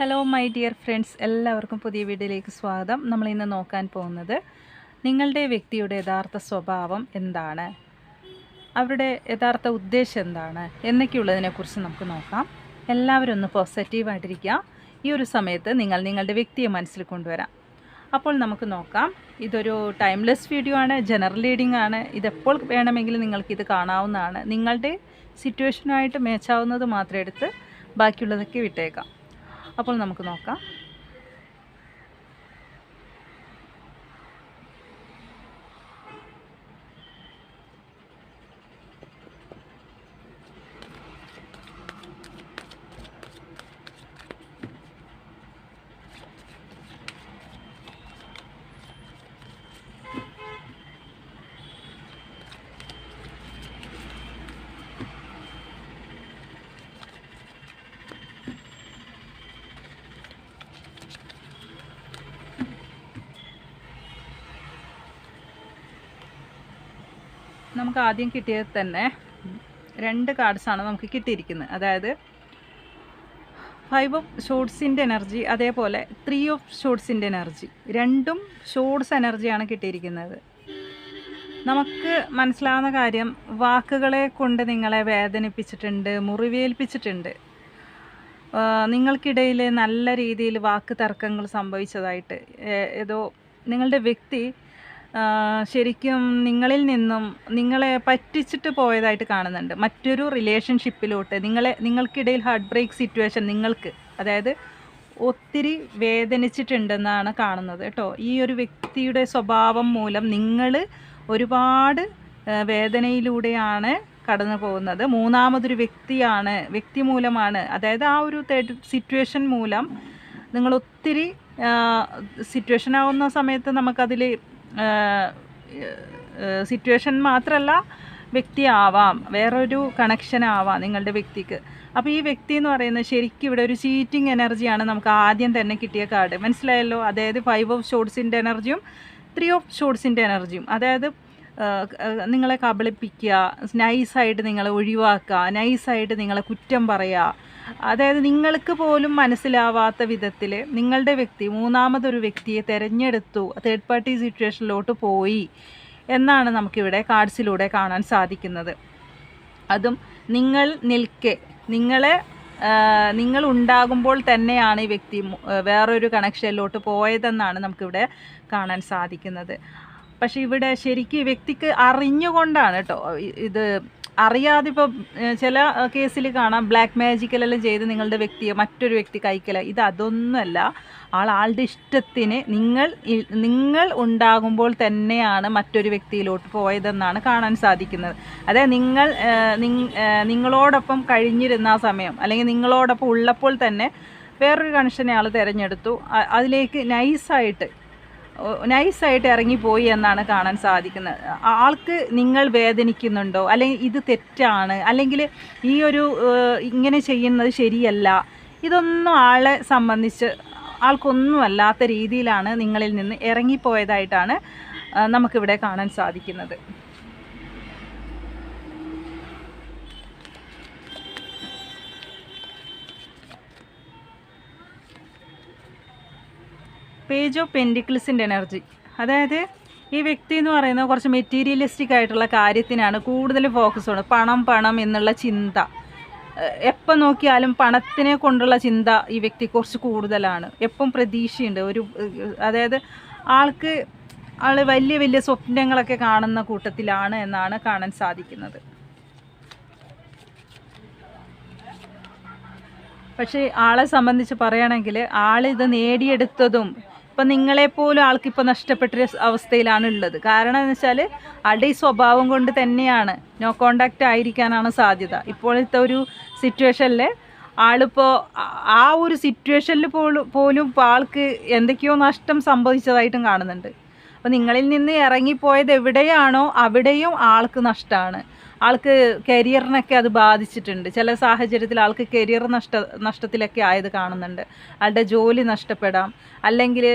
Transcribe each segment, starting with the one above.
Hello my dear friends എല്ലാവർക്കും പുതിയ വീഡിയോയിലേക്ക് സ്വാഗതം. നമ്മൾ ഇന്ന് നോക്കാൻ പോകുന്നത് നിങ്ങളുടെ വ്യക്തിയുടെ യഥാർത്ഥ സ്വഭാവം എന്താണ്? അവരുടെ യഥാർത്ഥ ഉദ്ദേശം എന്താണ്? എന്നൊക്കെയുള്ളതിനെക്കുറിച്ച് നമുക്ക് നോക്കാം. എല്ലാവരും ഒന്ന് പോസിറ്റീവായിട്ടിരിക്കുക ഈ ഒരു സമയത്ത് നിങ്ങൾ നിങ്ങളുടെ വ്യക്തിയെ മനസ്സിൽ കൊണ്ടുവരാം. അപ്പോൾ നമുക്ക് നോക്കാം. ഇതൊരു ടൈംലെസ് വീഡിയോ ആണ്. ജനറൽ റീഡിംഗ് ആണ്. ഇതെപ്പോൾ വേണമെങ്കിലും നിങ്ങൾക്കിത് കാണാവുന്നതാണ്. നിങ്ങളുടെ സിറ്റുവേഷനുമായിട്ട് മേച്ചാവുന്നത് മാത്രം എടുത്ത് ബാക്കിയുള്ളതൊക്കെ വിട്ടേക്കാം. അപ്പോൾ നമുക്ക് നോക്കാം. നമുക്ക് ആദ്യം കിട്ടിയത് തന്നെ രണ്ട് കാർഡ്സാണ് നമുക്ക് കിട്ടിയിരിക്കുന്നത്. അതായത് ഫൈവ് ഓഫ് ഷോർട്സിന്റെ എനർജി അതേപോലെ ത്രീ ഓഫ് ഷോർട്സിന്റെ എനർജി രണ്ടും ഷോർട്സ് എനർജിയാണ് കിട്ടിയിരിക്കുന്നത്. നമുക്ക് മനസ്സിലാവുന്ന കാര്യം വാക്കുകളെ കൊണ്ട് നിങ്ങളെ വേദനിപ്പിച്ചിട്ടുണ്ട് മുറിവേൽപ്പിച്ചിട്ടുണ്ട്. നിങ്ങൾക്കിടയിൽ നല്ല രീതിയിൽ വാക്ക് തർക്കങ്ങൾ സംഭവിച്ചതായിട്ട് ഏതോ നിങ്ങളുടെ വ്യക്തി ശരിക്കും നിങ്ങളിൽ നിന്നും നിങ്ങളെ പറ്റിച്ചിട്ട് പോയതായിട്ട് കാണുന്നുണ്ട്. മറ്റൊരു റിലേഷൻഷിപ്പിലോട്ട് നിങ്ങളെ നിങ്ങൾക്കിടയിൽ ഹാർട്ട് ബ്രേക്ക് സിറ്റുവേഷൻ നിങ്ങൾക്ക് അതായത് ഒത്തിരി വേദനിച്ചിട്ടുണ്ടെന്നാണ് കാണുന്നത് കേട്ടോ. ഈ ഒരു വ്യക്തിയുടെ സ്വഭാവം മൂലം നിങ്ങൾ ഒരുപാട് വേദനയിലൂടെയാണ് കടന്നു പോകുന്നത്. മൂന്നാമതൊരു വ്യക്തിയാണ് വ്യക്തി മൂലമാണ്. അതായത് ആ ഒരു സിറ്റുവേഷൻ മൂലം നിങ്ങൾ ഒത്തിരി സിറ്റുവേഷൻ ആവുന്ന സമയത്ത് നമുക്കതിൽ സിറ്റുവേഷൻ മാത്രമല്ല വ്യക്തി ആവാം. വേറൊരു കണക്ഷൻ ആവാം നിങ്ങളുടെ വ്യക്തിക്ക്. അപ്പോൾ ഈ വ്യക്തി എന്ന് പറയുന്നത് ശരിക്കും ഇവിടെ ഒരു ചീറ്റിംഗ് എനർജിയാണ് നമുക്ക് ആദ്യം തന്നെ കിട്ടിയ കാർഡ് മനസ്സിലായല്ലോ? അതായത് ഫൈവ് ഓഫ് ഷോർട്സിന്റെ എനർജിയും ത്രീ ഓഫ് ഷോർട്സിന്റെ എനർജിയും അതായത് നിങ്ങളെ കബളിപ്പിക്കുക നൈസായിട്ട് നിങ്ങളെ ഒഴിവാക്കുക നൈസായിട്ട് നിങ്ങളെ കുറ്റം പറയുക അതായത് നിങ്ങൾക്ക് പോലും മനസ്സിലാവാത്ത വിധത്തിൽ നിങ്ങളുടെ വ്യക്തി മൂന്നാമതൊരു വ്യക്തിയെ തിരഞ്ഞെടുത്തു തേർഡ് പാർട്ടി സിറ്റുവേഷനിലോട്ട് പോയി എന്നാണ് നമുക്കിവിടെ കാർഡ്സിലൂടെ കാണാൻ സാധിക്കുന്നത്. അതും നിങ്ങൾ നിൽക്കെ നിങ്ങളെ നിങ്ങൾ ഉണ്ടാകുമ്പോൾ തന്നെയാണ് ഈ വ്യക്തി വേറൊരു കണക്ഷനിലോട്ട് പോയതെന്നാണ് നമുക്കിവിടെ കാണാൻ സാധിക്കുന്നത്. പക്ഷേ ഇവിടെ ശരിക്കും വ്യക്തിക്ക് അറിഞ്ഞുകൊണ്ടാണ് കേട്ടോ ഇത് അറിയാതെ ഇപ്പോൾ ചില കേസിൽ കാണാം ബ്ലാക്ക് മാജിക്കൽ മാജിക്കലെല്ലാം ചെയ്ത് നിങ്ങളുടെ വ്യക്തിയെ മറ്റൊരു വ്യക്തി കഴിക്കല ഇത് അതൊന്നുമല്ല. ആൾ ആളുടെ ഇഷ്ടത്തിന് നിങ്ങൾ നിങ്ങൾ ഉണ്ടാകുമ്പോൾ തന്നെയാണ് മറ്റൊരു വ്യക്തിയിലോട്ട് പോയതെന്നാണ് കാണാൻ സാധിക്കുന്നത്. അതായത് നിങ്ങൾ നിങ്ങളോടൊപ്പം കഴിഞ്ഞിരുന്ന ആ സമയം അല്ലെങ്കിൽ നിങ്ങളോടൊപ്പം ഉള്ളപ്പോൾ തന്നെ വേറൊരു കണക്ഷനെ ആൾ തിരഞ്ഞെടുത്തു. അതിലേക്ക് നൈസായിട്ട് നൈസായിട്ട് ഇറങ്ങിപ്പോയി എന്നാണ് കാണാൻ സാധിക്കുന്നത്. ആൾക്ക് നിങ്ങൾ വേദനിക്കുന്നുണ്ടോ? അല്ലെങ്കിൽ ഇത് തെറ്റാണ്? അല്ലെങ്കിൽ ഈ ഒരു ഇങ്ങനെ ചെയ്യുന്നത് ശരിയല്ല. ഇതൊന്നും ആളെ സംബന്ധിച്ച് ആൾക്കൊന്നും അല്ലാത്ത രീതിയിലാണ് നിങ്ങളിൽ നിന്ന് ഇറങ്ങിപ്പോയതായിട്ടാണ് നമുക്കിവിടെ കാണാൻ സാധിക്കുന്നത്. പേജ് ഓഫ് പെൻഡിക്കിൾസിന്റെ എനർജി അതായത് ഈ വ്യക്തി എന്ന് പറയുന്നത് കുറച്ച് മെറ്റീരിയലിസ്റ്റിക് ആയിട്ടുള്ള കാര്യത്തിനാണ് കൂടുതൽ ഫോക്കസ് ഉള്ളത് പണം പണം എന്നുള്ള ചിന്ത. എപ്പോൾ നോക്കിയാലും പണത്തിനെ കൊണ്ടുള്ള ചിന്ത ഈ വ്യക്തി കുറച്ച് കൂടുതലാണ്. എപ്പം പ്രതീക്ഷയുണ്ട്. ഒരു അതായത് ആൾക്ക് ആൾ വലിയ വലിയ സ്വപ്നങ്ങളൊക്കെ കാണുന്ന കൂട്ടത്തിലാണ് എന്നാണ് കാണാൻ സാധിക്കുന്നത്. പക്ഷേ ആളെ സംബന്ധിച്ച് പറയുകയാണെങ്കിൽ ആളിത് നേടിയെടുത്തതും ഇപ്പം നിങ്ങളെപ്പോലും ആൾക്കിപ്പോൾ നഷ്ടപ്പെട്ട ഒരു അവസ്ഥയിലാണ് ഉള്ളത് കാരണം എന്ന് വെച്ചാൽ ആളുടെ ഈ സ്വഭാവം കൊണ്ട് തന്നെയാണ് നോ കോണ്ടാക്റ്റ് ആയിരിക്കാനാണ് സാധ്യത. ഇപ്പോഴത്തെ ഒരു സിറ്റുവേഷനിൽ ആളിപ്പോൾ ആ ഒരു സിറ്റുവേഷനിൽ പോലും പോലും ഇപ്പോൾ ആൾക്ക് എന്തൊക്കെയോ നഷ്ടം സംഭവിച്ചതായിട്ടും കാണുന്നുണ്ട്. അപ്പോൾ നിങ്ങളിൽ നിന്ന് ഇറങ്ങിപ്പോയത് എവിടെയാണോ അവിടെയും ആൾക്ക് നഷ്ടമാണ് ആൾക്ക് കരിയറിനൊക്കെ അത് ബാധിച്ചിട്ടുണ്ട്. ചില സാഹചര്യത്തിൽ ആൾക്ക് കരിയർ നഷ്ട നഷ്ടത്തിലൊക്കെ ആയത് കാണുന്നുണ്ട്. ആളുടെ ജോലി നഷ്ടപ്പെടാം. അല്ലെങ്കിൽ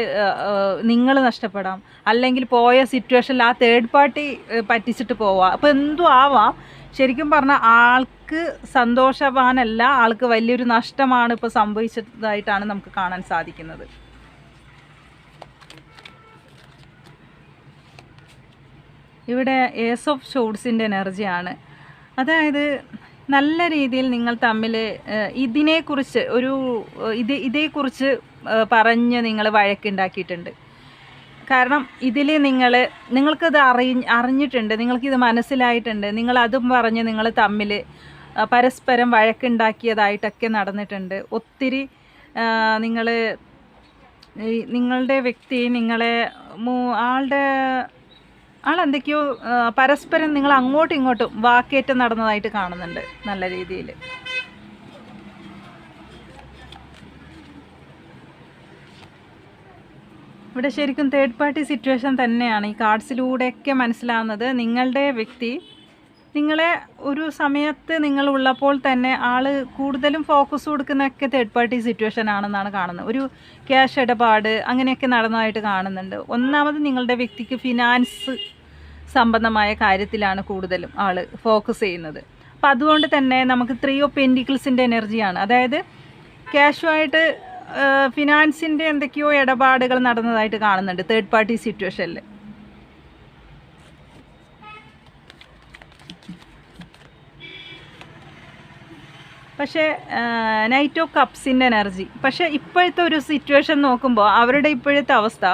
നിങ്ങൾ നഷ്ടപ്പെടാം. അല്ലെങ്കിൽ പോയ സിറ്റുവേഷനിൽ ആ തേർഡ് പാർട്ടി പറ്റിച്ചിട്ട് പോവാം. അപ്പോൾ എന്തും ആവാം. ശരിക്കും പറഞ്ഞാൽ ആൾക്ക് സന്തോഷവാനല്ല ആൾക്ക് വലിയൊരു നഷ്ടമാണ് ഇപ്പോൾ സംഭവിച്ചതായിട്ടാണ് നമുക്ക് കാണാൻ സാധിക്കുന്നത്. ഇവിടെ ഏസ് ഓഫ് ഷോഡ്സിന്റെ എനർജിയാണ് അതായത് നല്ല രീതിയിൽ നിങ്ങൾ തമ്മിൽ ഇതിനെക്കുറിച്ച് ഒരു ഇത് ഇതേക്കുറിച്ച് പറഞ്ഞ് നിങ്ങൾ വഴക്കുണ്ടാക്കിയിട്ടുണ്ട്. കാരണം ഇതിൽ നിങ്ങൾ നിങ്ങൾക്കത് അറി അറിഞ്ഞിട്ടുണ്ട് നിങ്ങൾക്കിത് മനസ്സിലായിട്ടുണ്ട് നിങ്ങൾ അതും പറഞ്ഞ് നിങ്ങൾ തമ്മിൽ പരസ്പരം വഴക്കുണ്ടാക്കിയതായിട്ടൊക്കെ നടന്നിട്ടുണ്ട്. ഒത്തിരി നിങ്ങൾ നിങ്ങളുടെ വ്യക്തി നിങ്ങളെ ആളുടെ ആളെന്തൊക്കെയോ പരസ്പരം നിങ്ങൾ അങ്ങോട്ടും ഇങ്ങോട്ടും വാക്കേറ്റം നടന്നതായിട്ട് കാണുന്നുണ്ട് നല്ല രീതിയിൽ. ഇവിടെ ശരിക്കും തേർഡ് പാർട്ടി സിറ്റുവേഷൻ തന്നെയാണ്. ഈ കാർഡ്സിലൂടെയൊക്കെ മനസ്സിലാവുന്നത് നിങ്ങളുടെ വ്യക്തി. നിങ്ങളെ ഒരു സമയത്ത് നിങ്ങൾ ഉള്ളപ്പോൾ തന്നെ ആൾ കൂടുതലും ഫോക്കസ് കൊടുക്കുന്നതൊക്കെ തേർഡ് പാർട്ടി സിറ്റുവേഷൻ ആണെന്നാണ് കാണുന്നത്. ഒരു ക്യാഷ് ഇടപാട് അങ്ങനെയൊക്കെ നടന്നതായിട്ട് കാണുന്നുണ്ട്. ഒന്നാമത് നിങ്ങളുടെ വ്യക്തിക്ക് ഫിനാൻസ് സംബന്ധമായ കാര്യത്തിലാണ് കൂടുതലും ആൾ ഫോക്കസ് ചെയ്യുന്നത്. അപ്പം അതുകൊണ്ട് തന്നെ നമുക്ക് ത്രീ ഓഫ് പെന്റിക്കിൾസിന്റെ എനർജിയാണ് അതായത് ക്യാഷുമായിട്ട് ഫിനാൻസിന്റെ എന്തൊക്കെയോ ഇടപാടുകൾ നടന്നതായിട്ട് കാണുന്നുണ്ട് തേർഡ് പാർട്ടി സിറ്റുവേഷനിൽ പക്ഷേ നൈറ്റ് ഓഫ് കപ്സിന്റെ എനർജി പക്ഷേ ഇപ്പോഴത്തെ ഒരു സിറ്റുവേഷൻ നോക്കുമ്പോൾ അവരുടെ ഇപ്പോഴത്തെ അവസ്ഥ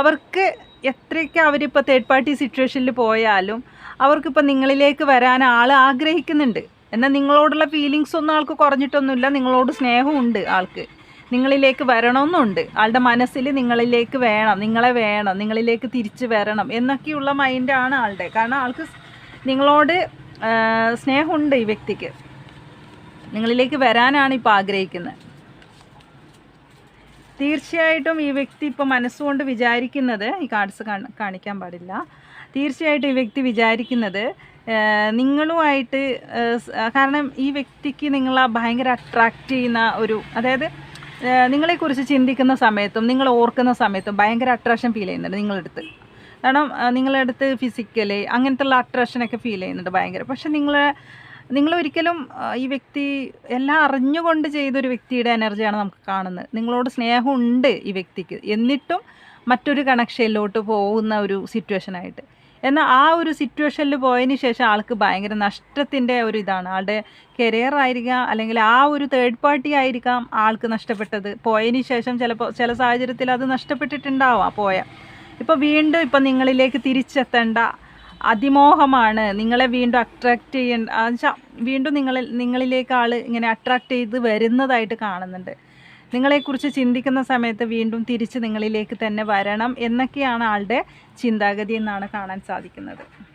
അവർക്ക് എത്രയൊക്കെ അവരിപ്പോൾ തേർഡ് പാർട്ടി സിറ്റുവേഷനിൽ പോയാലും അവർക്കിപ്പോൾ നിങ്ങളിലേക്ക് വരാൻ ആൾ ആഗ്രഹിക്കുന്നുണ്ട്. എന്നാൽ നിങ്ങളോടുള്ള ഫീലിങ്സ് ഒന്നും ആൾക്ക് കുറഞ്ഞിട്ടൊന്നുമില്ല. നിങ്ങളോട് സ്നേഹമുണ്ട് ആൾക്ക്. നിങ്ങളിലേക്ക് വരണമെന്നുണ്ട്. ആളുടെ മനസ്സിൽ നിങ്ങളിലേക്ക് വേണം നിങ്ങളെ വേണം നിങ്ങളിലേക്ക് തിരിച്ചു വരണം എന്നൊക്കെയുള്ള മൈൻഡാണ് ആളുടെ. കാരണം ആൾക്ക് നിങ്ങളോട് സ്നേഹമുണ്ട് ഈ വ്യക്തിക്ക്. നിങ്ങളിലേക്ക് വരാനാണ് ഇപ്പോൾ ആഗ്രഹിക്കുന്നത്. തീർച്ചയായിട്ടും ഈ വ്യക്തി ഇപ്പോൾ മനസ്സുകൊണ്ട് വിചാരിക്കുന്നത് ഈ കാർഡ്സ് കാണിക്കാൻ പാടില്ല. തീർച്ചയായിട്ടും ഈ വ്യക്തി വിചാരിക്കുന്നത് നിങ്ങളുമായിട്ട് കാരണം ഈ വ്യക്തിക്ക് നിങ്ങളെ ഭയങ്കര അട്രാക്റ്റ് ചെയ്യുന്ന ഒരു അതായത് നിങ്ങളെക്കുറിച്ച് ചിന്തിക്കുന്ന സമയത്തും നിങ്ങൾ ഓർക്കുന്ന സമയത്തും ഭയങ്കര അട്രാക്ഷൻ ഫീൽ ചെയ്യുന്നുണ്ട് നിങ്ങളടുത്ത്. കാരണം നിങ്ങളടുത്ത് ഫിസിക്കലി അങ്ങനത്തെ ഉള്ള അട്രാക്ഷനൊക്കെ ഫീൽ ചെയ്യുന്നുണ്ട് ഭയങ്കര. പക്ഷെ നിങ്ങൾ നിങ്ങൾ ഒരിക്കലും ഈ വ്യക്തി എല്ലാം അറിഞ്ഞുകൊണ്ട് ചെയ്തൊരു വ്യക്തിയുടെ എനർജിയാണ് നമുക്ക് കാണുന്നത്. നിങ്ങളോട് സ്നേഹമുണ്ട് ഈ വ്യക്തിക്ക്. എന്നിട്ടും മറ്റൊരു കണക്ഷനിലോട്ട് പോകുന്ന ഒരു സിറ്റുവേഷനായിട്ട്. എന്നാൽ ആ ഒരു സിറ്റുവേഷനിൽ പോയതിന് ശേഷം ആൾക്ക് ഭയങ്കര നഷ്ടത്തിന്റെ ഒരു ഇതാണ്. ആളുടെ കരിയർ ആയിരിക്കാം അല്ലെങ്കിൽ ആ ഒരു തേർഡ് പാർട്ടി ആയിരിക്കാം ആൾക്ക് നഷ്ടപ്പെട്ടത്. പോയതിന് ശേഷം ചിലപ്പോൾ ചില സാഹചര്യത്തിൽ അത് നഷ്ടപ്പെട്ടിട്ടുണ്ടാവാം പോയ. ഇപ്പോൾ വീണ്ടും ഇപ്പം നിങ്ങളിലേക്ക് തിരിച്ചെത്തേണ്ട അതിമോഹമാണ്. നിങ്ങളെ വീണ്ടും അട്രാക്റ്റ് ചെയ്യേണ്ട ആ വീണ്ടും നിങ്ങളിൽ നിങ്ങളിലേക്ക് ആൾ ഇങ്ങനെ അട്രാക്റ്റ് ചെയ്ത് വരുന്നതായിട്ട് കാണുന്നുണ്ട്. നിങ്ങളെക്കുറിച്ച് ചിന്തിക്കുന്ന സമയത്ത് വീണ്ടും തിരിച്ച് നിങ്ങളിലേക്ക് തന്നെ വരണം എന്നൊക്കെയാണ് ആളുടെ ചിന്താഗതി എന്നാണ് കാണാൻ സാധിക്കുന്നത്.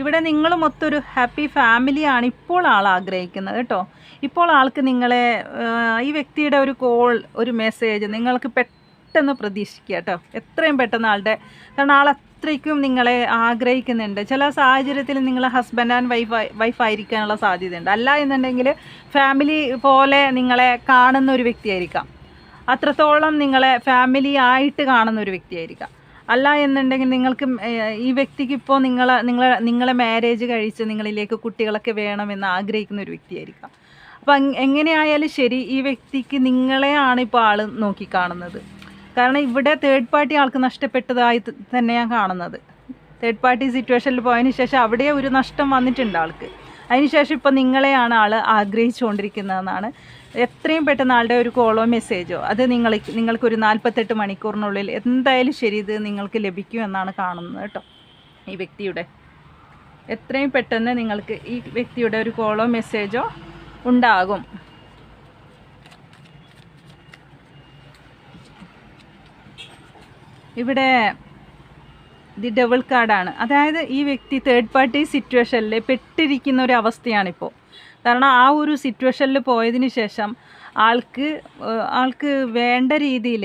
ഇവിടെ നിങ്ങൾ മൊത്തൊരു ഹാപ്പി ഫാമിലിയാണ് ഇപ്പോൾ ആൾ ആഗ്രഹിക്കുന്നത് കേട്ടോ. ഇപ്പോൾ ആൾക്ക് നിങ്ങളെ ഈ വ്യക്തിയുടെ ഒരു കോൾ ഒരു മെസ്സേജ് നിങ്ങൾക്ക് പെട്ടെന്ന് പ്രതീക്ഷിക്കുക കേട്ടോ. എത്രയും പെട്ടെന്ന് ആളുടെ കാരണം ആൾ അത്രയ്ക്കും നിങ്ങളെ ആഗ്രഹിക്കുന്നുണ്ട്. ചില സാഹചര്യത്തിൽ നിങ്ങൾ ഹസ്ബൻഡ് ആൻഡ് വൈഫ് വൈഫ് ആയിരിക്കാനുള്ള സാധ്യതയുണ്ട്. അല്ല എന്നുണ്ടെങ്കിൽ ഫാമിലി പോലെ നിങ്ങളെ കാണുന്ന ഒരു വ്യക്തിയായിരിക്കാം. അത്രത്തോളം നിങ്ങളെ ഫാമിലി ആയിട്ട് കാണുന്ന ഒരു വ്യക്തിയായിരിക്കാം. അല്ല എന്നുണ്ടെങ്കിൽ നിങ്ങൾക്ക് ഈ വ്യക്തിക്ക് ഇപ്പോൾ നിങ്ങളെ നിങ്ങളെ നിങ്ങളെ മാരേജ് കഴിച്ച് നിങ്ങളിലേക്ക് കുട്ടികളൊക്കെ വേണമെന്ന് ആഗ്രഹിക്കുന്ന ഒരു വ്യക്തിയായിരിക്കാം. അപ്പം എങ്ങനെയായാലും ശരി ഈ വ്യക്തിക്ക് നിങ്ങളെയാണ് ഇപ്പോൾ ആൾ നോക്കിക്കാണുന്നത്. കാരണം ഇവിടെ തേർഡ് പാർട്ടി ആൾക്ക് നഷ്ടപ്പെട്ടതായി തന്നെയാണ് കാണുന്നത്. തേർഡ് പാർട്ടി സിറ്റുവേഷനിൽ പോയതിന് ശേഷം അവിടെ ഒരു നഷ്ടം വന്നിട്ടുണ്ട് ആൾക്ക്. അതിനുശേഷം ഇപ്പോൾ നിങ്ങളെയാണ് ആൾ ആഗ്രഹിച്ചുകൊണ്ടിരിക്കുന്നതെന്നാണ് എത്രയും പെട്ടെന്ന് ആളുടെ ഒരു കോളോ മെസ്സേജോ അത് നിങ്ങൾ നിങ്ങൾക്കൊരു നാൽപ്പത്തെട്ട് മണിക്കൂറിനുള്ളിൽ എന്തായാലും ശരി ഇത് നിങ്ങൾക്ക് ലഭിക്കും എന്നാണ് കാണുന്നത് കേട്ടോ. ഈ വ്യക്തിയുടെ. എത്രയും പെട്ടെന്ന് നിങ്ങൾക്ക് ഈ വ്യക്തിയുടെ ഒരു കോളോ മെസ്സേജോ ഉണ്ടാകും. ഇവിടെ ദി ഡബിൾ കാർഡാണ്. അതായത് ഈ വ്യക്തി തേർഡ് പാർട്ടി സിറ്റുവേഷനിൽ പെട്ടിരിക്കുന്ന ഒരു അവസ്ഥയാണിപ്പോൾ കാരണം ആ ഒരു സിറ്റുവേഷനിൽ പോയതിന് ശേഷം ആൾക്ക് ആൾക്ക് വേണ്ട രീതിയിൽ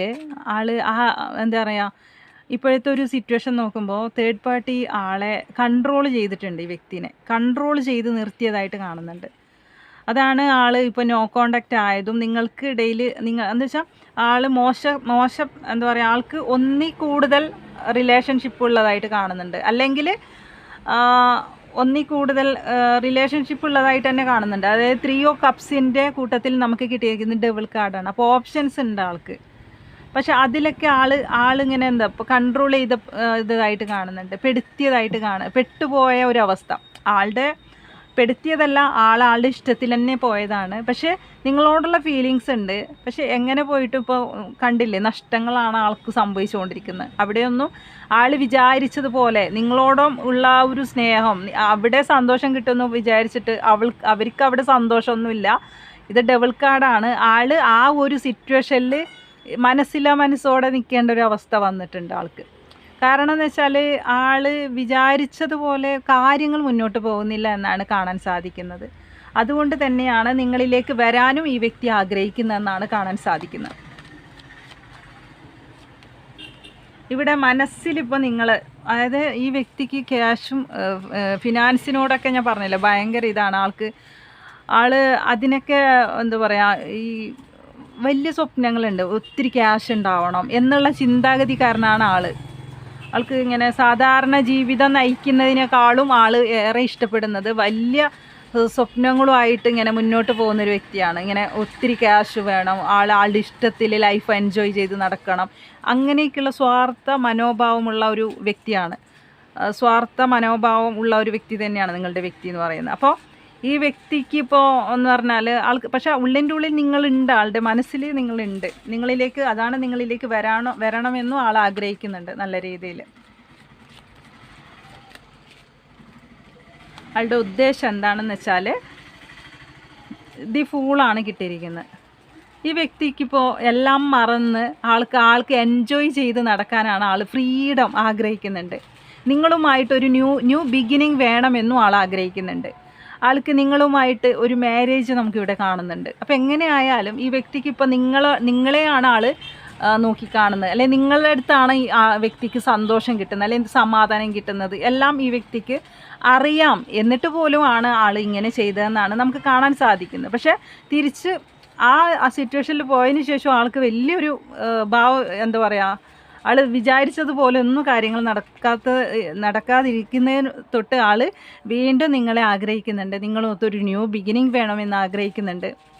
ആൾ ആ എന്താ പറയുക ഇപ്പോഴത്തെ ഒരു സിറ്റുവേഷൻ നോക്കുമ്പോൾ തേർഡ് പാർട്ടി ആളെ കൺട്രോൾ ചെയ്തിട്ടുണ്ട് ഈ വ്യക്തിനെ. കൺട്രോൾ ചെയ്ത് നിർത്തിയതായിട്ട് കാണുന്നുണ്ട്. അതാണ് ആൾ ഇപ്പോൾ നോ കോണ്ടാക്റ്റ് ആയതും നിങ്ങൾക്ക് ഇടയിൽ നിങ്ങൾ എന്താ വെച്ചാൽ ആൾ മോശ മോശം എന്താ പറയുക ആൾക്ക് ഒന്നിൽ കൂടുതൽ റിലേഷൻഷിപ്പ് ഉള്ളതായിട്ട് കാണുന്നുണ്ട്. അല്ലെങ്കിൽ ഒന്നിൽ കൂടുതൽ റിലേഷൻഷിപ്പ് ഉള്ളതായിട്ട് തന്നെ കാണുന്നുണ്ട്. അതായത് ത്രീ ഓ കപ്സിന്റെ കൂട്ടത്തിൽ നമുക്ക് കിട്ടിയിരിക്കുന്നത് ഡബിൾ കാർഡാണ് അപ്പോൾ ഓപ്ഷൻസ് ഉണ്ട് ആൾക്ക്. പക്ഷെ അതിലൊക്കെ ആൾ ആളിങ്ങനെ എന്താ ഇപ്പോൾ കൺട്രോൾ ചെയ്ത ഇതായിട്ട് കാണുന്നുണ്ട്. പെടുത്തിയതായിട്ട് കാണുക പെട്ടുപോയ ഒരവസ്ഥ. ആളുടെ പെടുത്തിയതല്ല ആളാളുടെ ഇഷ്ടത്തിൽ തന്നെ പോയതാണ്. പക്ഷേ നിങ്ങളോടുള്ള ഫീലിങ്സ് ഉണ്ട്. പക്ഷേ എങ്ങനെ പോയിട്ട് ഇപ്പോൾ കണ്ടില്ലേ നഷ്ടങ്ങളാണ് ആൾക്ക് സംഭവിച്ചുകൊണ്ടിരിക്കുന്നത്. അവിടെയൊന്നും ആൾ വിചാരിച്ചതുപോലെ നിങ്ങളോടും ഉള്ള ആ ഒരു സ്നേഹം അവിടെ സന്തോഷം കിട്ടുമെന്ന് വിചാരിച്ചിട്ട് അവൾ അവർക്ക് അവിടെ സന്തോഷമൊന്നുമില്ല. ഇത് ഡബിൾ കാർഡാണ് ആൾ ആ ഒരു സിറ്റുവേഷനിൽ മനസ്സില മനസ്സോടെ നിൽക്കേണ്ട ഒരു അവസ്ഥ വന്നിട്ടുണ്ട് ആൾക്ക്. കാരണം എന്ന് വെച്ചാൽ ആൾ വിചാരിച്ചതുപോലെ കാര്യങ്ങൾ മുന്നോട്ട് പോകുന്നില്ല എന്നാണ് കാണാൻ സാധിക്കുന്നത്. അതുകൊണ്ട് തന്നെയാണ് നിങ്ങളിലേക്ക് വരാനും ഈ വ്യക്തി ആഗ്രഹിക്കുന്നതെന്നാണ് കാണാൻ സാധിക്കുന്നത്. ഇവിടെ മനസ്സിലിപ്പോൾ നിങ്ങൾ അതായത് ഈ വ്യക്തിക്ക് ക്യാഷും ഫിനാൻസിനോടൊക്കെ ഞാൻ പറഞ്ഞില്ല ഭയങ്കര ഇതാണ്. ആൾക്ക് ആൾ അതിനൊക്കെ എന്താ പറയുക ഈ വലിയ സ്വപ്നങ്ങളുണ്ട്. ഒത്തിരി ക്യാഷ് ഉണ്ടാവണം എന്നുള്ള ചിന്താഗതി കാരണമാണ് ആൾ. ആൾക്ക് ഇങ്ങനെ സാധാരണ ജീവിതം നയിക്കുന്നതിനേക്കാളും ആൾ ഏറെ ഇഷ്ടപ്പെടുന്നത് വലിയ സ്വപ്നങ്ങളുമായിട്ട് ഇങ്ങനെ മുന്നോട്ട് പോകുന്ന ഒരു വ്യക്തിയാണ്. ഇങ്ങനെ ഒത്തിരി ക്യാഷ് വേണം ആൾ ആളുടെ ഇഷ്ടത്തിൽ ലൈഫ് എൻജോയ് ചെയ്ത് നടക്കണം. അങ്ങനെയൊക്കെയുള്ള സ്വാർത്ഥ മനോഭാവമുള്ള ഒരു വ്യക്തിയാണ്. സ്വാർത്ഥ മനോഭാവം ഉള്ള ഒരു വ്യക്തി തന്നെയാണ് നിങ്ങളുടെ വ്യക്തി എന്ന് പറയുന്നത്. അപ്പോൾ ഈ വ്യക്തിക്ക് ഇപ്പോൾ എന്ന് പറഞ്ഞാൽ ആൾക്ക് പക്ഷേ ഉള്ളിന്റെ ഉള്ളിൽ നിങ്ങളുണ്ട് ആളുടെ മനസ്സിൽ നിങ്ങളുണ്ട്. നിങ്ങളിലേക്ക് അതാണ് നിങ്ങളിലേക്ക് വരാണോ വരണമെന്നും ആൾ ആഗ്രഹിക്കുന്നുണ്ട് നല്ല രീതിയിൽ. ആളുടെ ഉദ്ദേശം എന്താണെന്ന് വെച്ചാൽ ദി ഫൂളാണ് കിട്ടിയിരിക്കുന്നത്. ഈ വ്യക്തിക്കിപ്പോൾ എല്ലാം മറന്ന് ആൾക്ക് ആൾക്ക് എൻജോയ് ചെയ്ത് നടക്കാനാണ് ആൾ ഫ്രീഡം ആഗ്രഹിക്കുന്നുണ്ട്. നിങ്ങളുമായിട്ടൊരു ന്യൂ ന്യൂ ബിഗിനിങ് വേണമെന്നും ആൾ ആഗ്രഹിക്കുന്നുണ്ട്. ആൾക്ക് നിങ്ങളുമായിട്ട് ഒരു മാരേജ് നമുക്കിവിടെ കാണുന്നുണ്ട്. അപ്പോൾ എങ്ങനെയായാലും ഈ വ്യക്തിക്ക് ഇപ്പോൾ നിങ്ങൾ നിങ്ങളെയാണ് ആൾ നോക്കിക്കാണുന്നത്. അല്ലെങ്കിൽ നിങ്ങളുടെ അടുത്താണ് ഈ വ്യക്തിക്ക് സന്തോഷം കിട്ടുന്നത് അല്ലെങ്കിൽ സമാധാനം കിട്ടുന്നത്. എല്ലാം ഈ വ്യക്തിക്ക് അറിയാം. എന്നിട്ട് പോലും ആണ് ആൾ ഇങ്ങനെ ചെയ്തതെന്നാണ് നമുക്ക് കാണാൻ സാധിക്കുന്നത്. പക്ഷേ തിരിച്ച് ആ സിറ്റുവേഷനിൽ പോയതിന് ശേഷം ആൾക്ക് വലിയൊരു ഭാവം എന്താ പറയുക ആൾ വിചാരിച്ചതുപോലെ ഒന്നും കാര്യങ്ങൾ നടക്കാത്ത നടക്കാതിരിക്കുന്നതിന് തൊട്ട് ആൾ വീണ്ടും നിങ്ങളെ ആഗ്രഹിക്കുന്നുണ്ട്. നിങ്ങളൊത്തൊരു ന്യൂ ബിഗിനിങ് വേണമെന്ന് ആഗ്രഹിക്കുന്നുണ്ട്.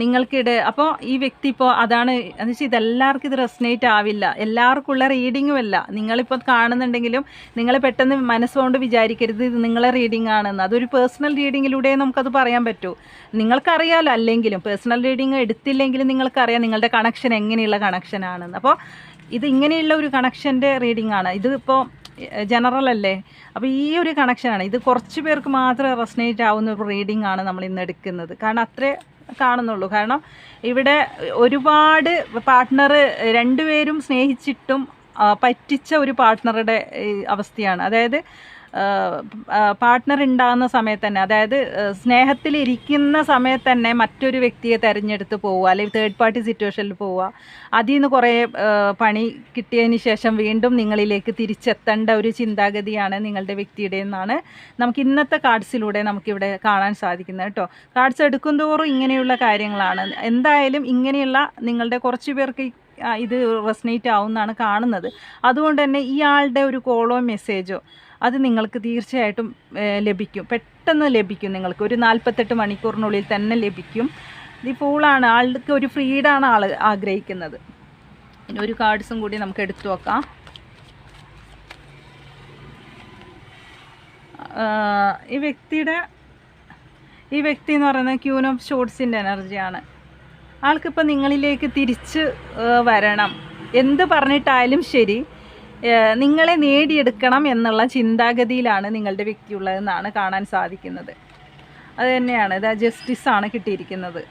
നിങ്ങൾക്കിടെ അപ്പോൾ ഈ വ്യക്തി ഇപ്പോൾ അതാണ് എന്ന് വെച്ചാൽ ഇതെല്ലാവർക്കും ഇത് റെസ്നേറ്റ് ആവില്ല. എല്ലാവർക്കും ഉള്ള റീഡിങ്ങും അല്ല നിങ്ങളിപ്പോൾ കാണുന്നുണ്ടെങ്കിലും നിങ്ങൾ പെട്ടെന്ന് മനസ്സുകൊണ്ട് വിചാരിക്കരുത് ഇത് നിങ്ങളെ റീഡിംഗ് ആണെന്ന് അതൊരു പേഴ്സണൽ റീഡിങ്ങിലൂടെ നമുക്കത് പറയാൻ പറ്റൂ. നിങ്ങൾക്കറിയാലോ അല്ലെങ്കിലും പേഴ്സണൽ റീഡിങ് എടുത്തില്ലെങ്കിലും നിങ്ങൾക്കറിയാം നിങ്ങളുടെ കണക്ഷൻ എങ്ങനെയുള്ള കണക്ഷൻ ആണെന്ന് അപ്പോൾ ഇത് ഇങ്ങനെയുള്ള ഒരു കണക്ഷന്റെ റീഡിംഗ് ആണ് ഇതിപ്പോൾ ജനറൽ അല്ലേ അപ്പോൾ ഈ ഒരു കണക്ഷനാണ്. ഇത് കുറച്ച് പേർക്ക് മാത്രം റെസ്നേറ്റ് ആവുന്ന ഒരു റീഡിംഗ് ആണ് നമ്മൾ ഇന്ന് എടുക്കുന്നത്. കാരണം അത്രേ കാണുന്നുള്ളൂ. കാരണം ഇവിടെ ഒരുപാട് പാർട്ട്ണർ രണ്ടുപേരും സ്നേഹിച്ചിട്ടും പറ്റിച്ച ഒരു പാർട്ട്ണറുടെ അവസ്ഥയാണ്. അതായത് പാർട്ട്ണർ ഉണ്ടാകുന്ന സമയത്ത് തന്നെ അതായത് സ്നേഹത്തിലിരിക്കുന്ന സമയത്ത് തന്നെ മറ്റൊരു വ്യക്തിയെ തിരഞ്ഞെടുത്ത് പോവുക അല്ലെങ്കിൽ തേർഡ് പാർട്ടി സിറ്റുവേഷനിൽ പോവുക. അതിൽ നിന്ന് കുറേ പണി കിട്ടിയതിന് ശേഷം വീണ്ടും നിങ്ങളിലേക്ക് തിരിച്ചെത്തേണ്ട ഒരു ചിന്താഗതിയാണ് നിങ്ങളുടെ വ്യക്തിയുടെ എന്നാണ് നമുക്ക് ഇന്നത്തെ കാർഡ്സിലൂടെ നമുക്കിവിടെ കാണാൻ സാധിക്കുന്നത് കേട്ടോ. കാർഡ്സ് എടുക്കും തോറും ഇങ്ങനെയുള്ള കാര്യങ്ങളാണ്. എന്തായാലും ഇങ്ങനെയുള്ള നിങ്ങളുടെ കുറച്ച് പേർക്ക് ഇത് റെസ്നേറ്റ് ആവുമെന്നാണ് കാണുന്നത്. അതുകൊണ്ട് തന്നെ ഇയാളുടെ ഒരു കോളോ മെസ്സേജോ അത് നിങ്ങൾക്ക് തീർച്ചയായിട്ടും ലഭിക്കും. പെട്ടെന്ന് ലഭിക്കും നിങ്ങൾക്ക്. ഒരു നാൽപ്പത്തെട്ട് മണിക്കൂറിനുള്ളിൽ തന്നെ ലഭിക്കും. ഇത് ഫൂളാണ് ആൾക്ക് ഒരു ഫ്രീഡാണ് ആൾ ആഗ്രഹിക്കുന്നത്. ഇനി ഒരു കാർഡ്സും കൂടി നമുക്ക് എടുത്തു നോക്കാം. ഈ വ്യക്തിയുടെ ഈ വ്യക്തി എന്ന് പറയുന്നത് ക്യൂൻ ഓഫ് ഷോർട്സിന്റെ എനർജിയാണ് ആൾക്കിപ്പോൾ നിങ്ങളിലേക്ക് തിരിച്ച് വരണം. എന്ത് പറഞ്ഞിട്ടായാലും ശരി നിങ്ങളെ നേടിയെടുക്കണം എന്നുള്ള ചിന്താഗതിയിലാണ് നിങ്ങളുടെ വ്യക്തി ഉള്ളതെന്നാണ് കാണാൻ സാധിക്കുന്നത്. അത് തന്നെയാണ് ഇത് ജസ്റ്റിസാണ് കിട്ടിയിരിക്കുന്നത്.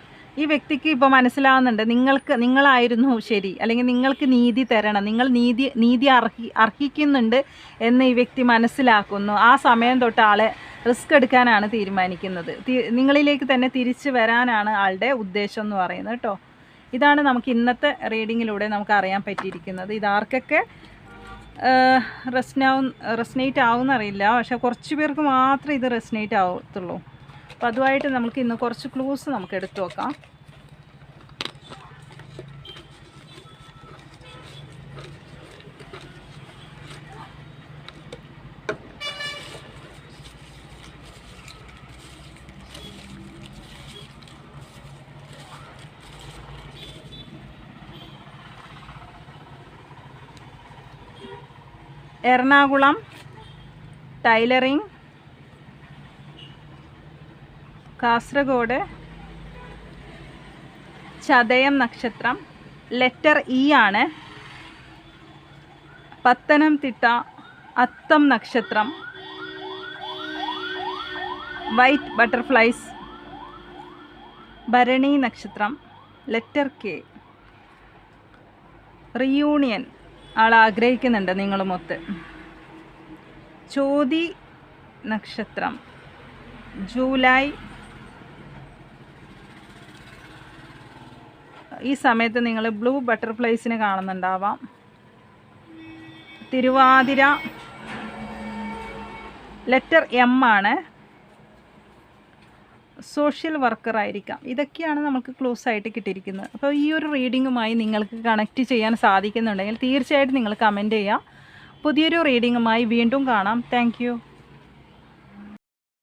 ഈ വ്യക്തിക്ക് ഇപ്പോൾ മനസ്സിലാവുന്നുണ്ട് നിങ്ങൾക്ക് നിങ്ങളായിരുന്നു ശരി അല്ലെങ്കിൽ നിങ്ങൾക്ക് നീതി തരണം നിങ്ങൾ നീതി നീതി അർഹി അർഹിക്കുന്നുണ്ട് എന്ന് ഈ വ്യക്തി മനസ്സിലാക്കുന്നു. ആ സമയം തൊട്ട് ആളെ റിസ്ക് എടുക്കാനാണ് തീരുമാനിക്കുന്നത്. നിങ്ങളിലേക്ക് തന്നെ തിരിച്ചു വരാനാണ് ആളുടെ ഉദ്ദേശം എന്ന് പറയുന്നത് കേട്ടോ. ഇതാണ് നമുക്ക് ഇന്നത്തെ റീഡിങ്ങിലൂടെ നമുക്ക് അറിയാൻ പറ്റിയിരിക്കുന്നത്. ഇതാർക്കൊക്കെ റെസ്നാവും റെസ്നേറ്റ് ആവും എന്നറിയില്ല പക്ഷെ കുറച്ച് പേർക്ക് മാത്രമേ ഇത് റെസ്നേറ്റ് ആവത്തുള്ളൂ. അപ്പോൾ അതുമായിട്ട് നമുക്ക് ഇന്ന് കുറച്ച് ക്ലൂസ് നമുക്ക് എടുത്തു നോക്കാം എറണാകുളം ടൈലറിംഗ് കാസർഗോഡ് ചതയം നക്ഷത്രം ലെറ്റർ ഇ ആണ്. പത്തനംതിട്ട അത്തം നക്ഷത്രം വൈറ്റ് ബട്ടർഫ്ലൈസ് ഭരണി നക്ഷത്രം ലെറ്റർ കെ. റിയൂണിയൻ ആൾ ആഗ്രഹിക്കുന്നുണ്ട് നിങ്ങളുമൊത്ത് ചോതി നക്ഷത്രം ജൂലൈ ഈ സമയത്ത് നിങ്ങൾ ബ്ലൂ ബട്ടർഫ്ലൈസിനെ കാണുന്നുണ്ടാവാം. തിരുവാതിര ലെറ്റർ എം ആണ്. സോഷ്യൽ വർക്കർ ആയിരിക്കാം. ഇതൊക്കെയാണ് നമുക്ക് ക്ലോസ് ആയിട്ട് കിട്ടിയിരിക്കുന്നത്. അപ്പോൾ ഈ ഒരു റീഡിങ്ങുമായി നിങ്ങൾക്ക് കണക്റ്റ് ചെയ്യാൻ സാധിക്കുന്നുണ്ടെങ്കിൽ തീർച്ചയായിട്ടും നിങ്ങൾ കമന്റ് ചെയ്യുക പുതിയൊരു റീഡിങ്ങുമായി വീണ്ടും കാണാം. താങ്ക്